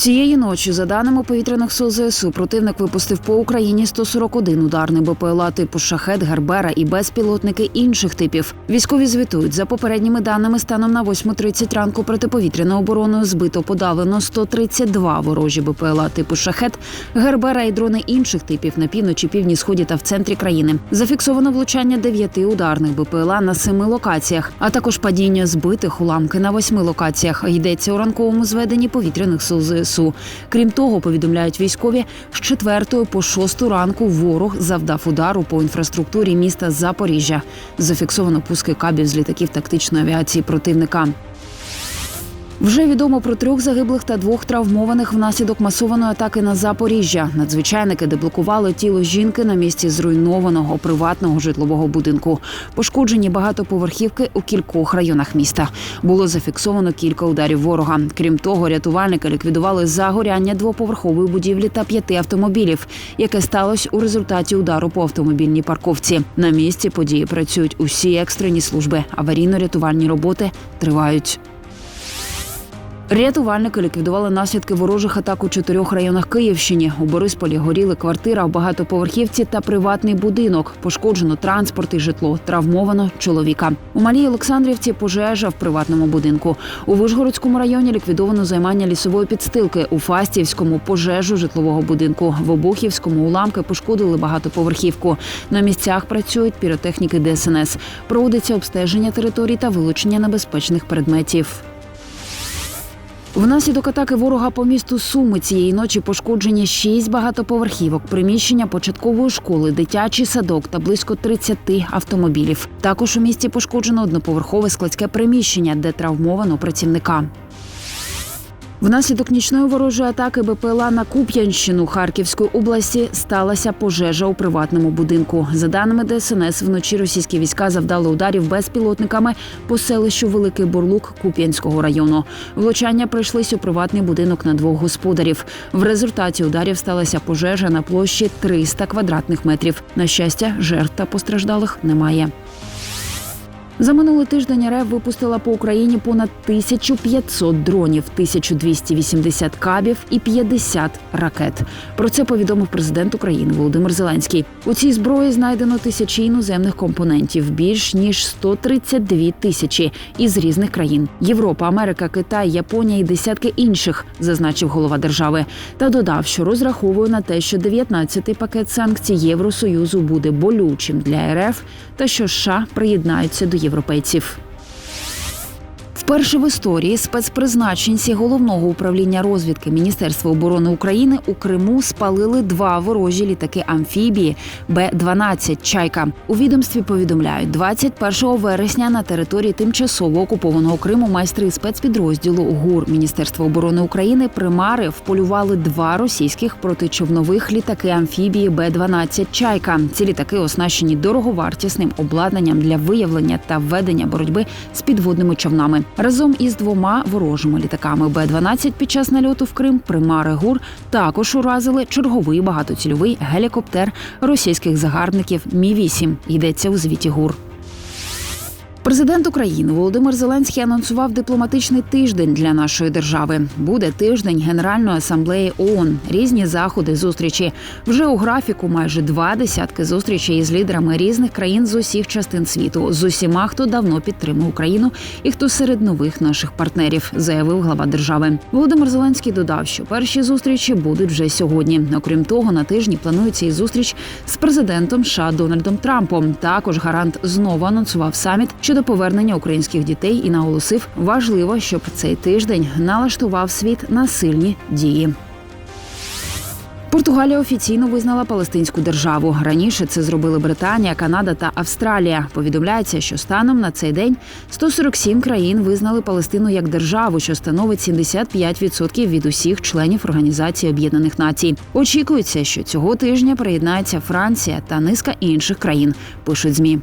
Цієї ночі, за даними повітряних сил ЗСУ, противник випустив по Україні 141 ударний БПЛА типу шахет, Гербера і безпілотники інших типів. Військові звітують за попередніми даними станом на 8.30 ранку протиповітряною обороною збито подавлено 132 ворожі БПЛА типу шахет, Гербера і дрони інших типів на півночі, півдні, сході та в центрі країни. Зафіксовано влучання дев'яти ударних БПЛА на семи локаціях, а також падіння збитих уламки на восьми локаціях. Йдеться у ранковому зведенні повітряних сил ЗСУ. Крім того, повідомляють військові, з 4 по шосту ранку ворог завдав удару по інфраструктурі міста Запоріжжя. Зафіксовано пуски кабів з літаків тактичної авіації противника. Вже відомо про трьох загиблих та двох травмованих внаслідок масованої атаки на Запоріжжя. Надзвичайники деблокували тіло жінки на місці зруйнованого приватного житлового будинку. Пошкоджені багатоповерхівки у кількох районах міста. Було зафіксовано кілька ударів ворога. Крім того, рятувальники ліквідували загоряння двоповерхової будівлі та п'яти автомобілів, яке сталося у результаті удару по автомобільній парковці. На місці події працюють усі екстрені служби. Аварійно-рятувальні роботи тривають. Рятувальники ліквідували наслідки ворожих атак у чотирьох районах Київщини. У Борисполі горіли квартира в багатоповерхівці та приватний будинок. Пошкоджено транспорт і житло. Травмовано чоловіка. У Малій Олександрівці пожежа в приватному будинку. У Вишгородському районі ліквідовано займання лісової підстилки. У Фастівському пожежу житлового будинку. В Обухівському уламки пошкодили багатоповерхівку. На місцях працюють піротехніки ДСНС. Проводиться обстеження територій та вилучення небезпечних предметів. Внаслідок атаки ворога по місту Суми цієї ночі пошкоджені шість багатоповерхівок, приміщення початкової школи, дитячий садок та близько 30 автомобілів. Також у місті пошкоджено одноповерхове складське приміщення, де травмовано працівника. Внаслідок нічної ворожої атаки БПЛА на Куп'янщину Харківської області сталася пожежа у приватному будинку. За даними ДСНС, вночі російські війська завдали ударів безпілотниками по селищу Великий Бурлук Куп'янського району. Влучання прийшлись у приватний будинок на двох господарів. В результаті ударів сталася пожежа на площі 300 квадратних метрів. На щастя, жертв та постраждалих немає. За минулий тиждень РФ випустила по Україні понад 1500 дронів, 1280 кабів і 50 ракет. Про це повідомив президент України Володимир Зеленський. У цій зброї знайдено тисячі іноземних компонентів, більш ніж 132 тисячі із різних країн: Європа, Америка, Китай, Японія і десятки інших, зазначив голова держави. Та додав, що розраховує на те, що 19-й пакет санкцій Євросоюзу буде болючим для РФ, та що США приєднаються до європейців. Вперше в історії спецпризначенці головного управління розвідки Міністерства оборони України у Криму спалили два ворожі літаки амфібії Б-12 Чайка. У відомстві повідомляють, 21 вересня на території тимчасово окупованого Криму майстри спецпідрозділу ГУР Міністерства оборони України примари вполювали два російських протичовнових літаки амфібії Б-12 Чайка. Ці літаки оснащені дороговартісним обладнанням для виявлення та ведення боротьби з підводними човнами. Разом із двома ворожими літаками Б-12 під час нальоту в Крим примари ГУР також уразили черговий багатоцільовий гелікоптер російських загарбників Мі 8 Йдеться у звіті ГУР. Президент України Володимир Зеленський анонсував дипломатичний тиждень для нашої держави. Буде тиждень Генеральної асамблеї ООН. Різні заходи, зустрічі. Вже у графіку майже два десятки зустрічей із лідерами різних країн з усіх частин світу, з усіма, хто давно підтримує Україну і хто серед нових наших партнерів, заявив глава держави. Володимир Зеленський додав, що перші зустрічі будуть вже сьогодні. Окрім того, на тижні планується і зустріч з президентом США Дональдом Трампом. Також гарант знову анонсував саміт щодо повернення українських дітей і наголосив, важливо, щоб цей тиждень налаштував світ на сильні дії. Португалія офіційно визнала Палестинську державу. Раніше це зробили Британія, Канада та Австралія. Повідомляється, що станом на цей день 147 країн визнали Палестину як державу, що становить 75% від усіх членів Організації Об'єднаних Націй. Очікується, що цього тижня приєднається Франція та низка інших країн. Пишуть змі.